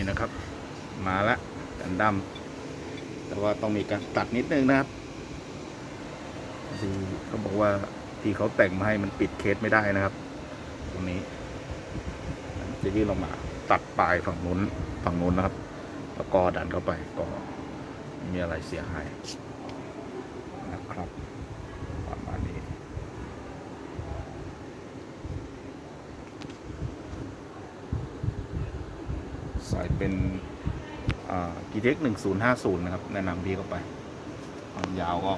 นี่นะครับ มาละกันดำแต่ว่าต้องมีการตัดนิดนึงนะครับที่เขาบอกว่าที่เขาแต่งมาให้มันปิดเคสไม่ได้นะครับ ตรงนี้จะยื่นลงมาตัดปลายฝั่งนู้นฝั่งนู้นนะครับ แล้วก็ดันเข้าไปก็ไม่มีอะไรเสียหายนะครับประมาณนี้ ใส่เป็นกีเทคหนึ่งศูนย์ห้าศูนย์นะครับ แนะนำพี่เข้าไปความยาวก็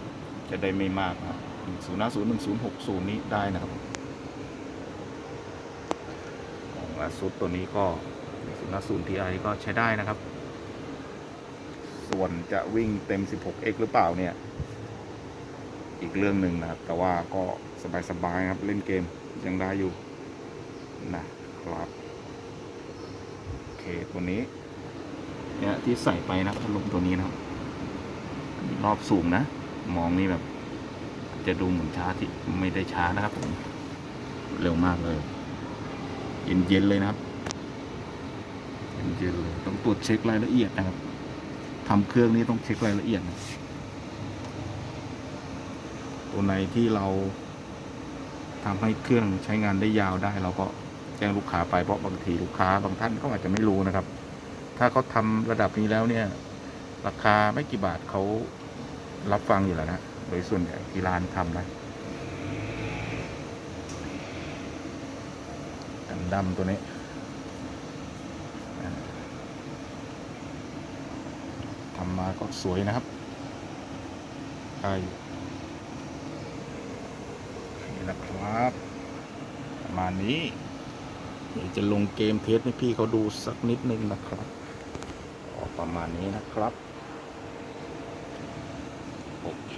จะได้ไม่มากนะครับหนึ่งศูนย์ห้าศูนย์หนึ่งศูนย์หกศูนย์นี้ได้นะครับของลาซุดตัวนี้ก็หนึ่งศูนย์ห้าศูนย์ทีไอก็ใช้ได้นะครับ ส่วนจะวิ่งเต็ม 16x หกเอ็กหรือเปล่าเนี่ย อีกเรื่องหนึ่งนะครับ แต่ว่าก็สบายๆครับเล่นเกมยังได้อยู่นะครับ เคตัวนี้เนี่ยที่ใส่ไปนะพัดลมตัวนี้นะครับ รอบสูงนะ มองนี่แบบ จะดูเหมือนช้าที่ไม่ได้ช้านะครับผมเร็วมากเลย เย็นๆเลยนะครับ เย็นๆเลยต้องตรวจเช็ครายละเอียดนะครับทำเครื่องนี้ต้องเช็ครายละเอียดนะตัวไหนที่เราทำให้เครื่องใช้งานได้ยาวได้เราก็ จ้งลูกค้าไปเพราะบางทีลูกค้าบางท่านก็อาจจะไม่รู้นะครับ ถ้าเขาทำระดับนี้แล้วเนี่ย ราคาไม่กี่บาทเขารับฟังอยู่แล้วนะโดยส่วนใหญ่ที่ร้านทำนะกันดำตัวนี้ทำมาก็สวยนะครับใช่นี่นะครับประมาณนี้ จะลงเกมเทสให้พี่เขาดูสักนิดนึงนะครับก็ประมาณนี้นะครับ โอเค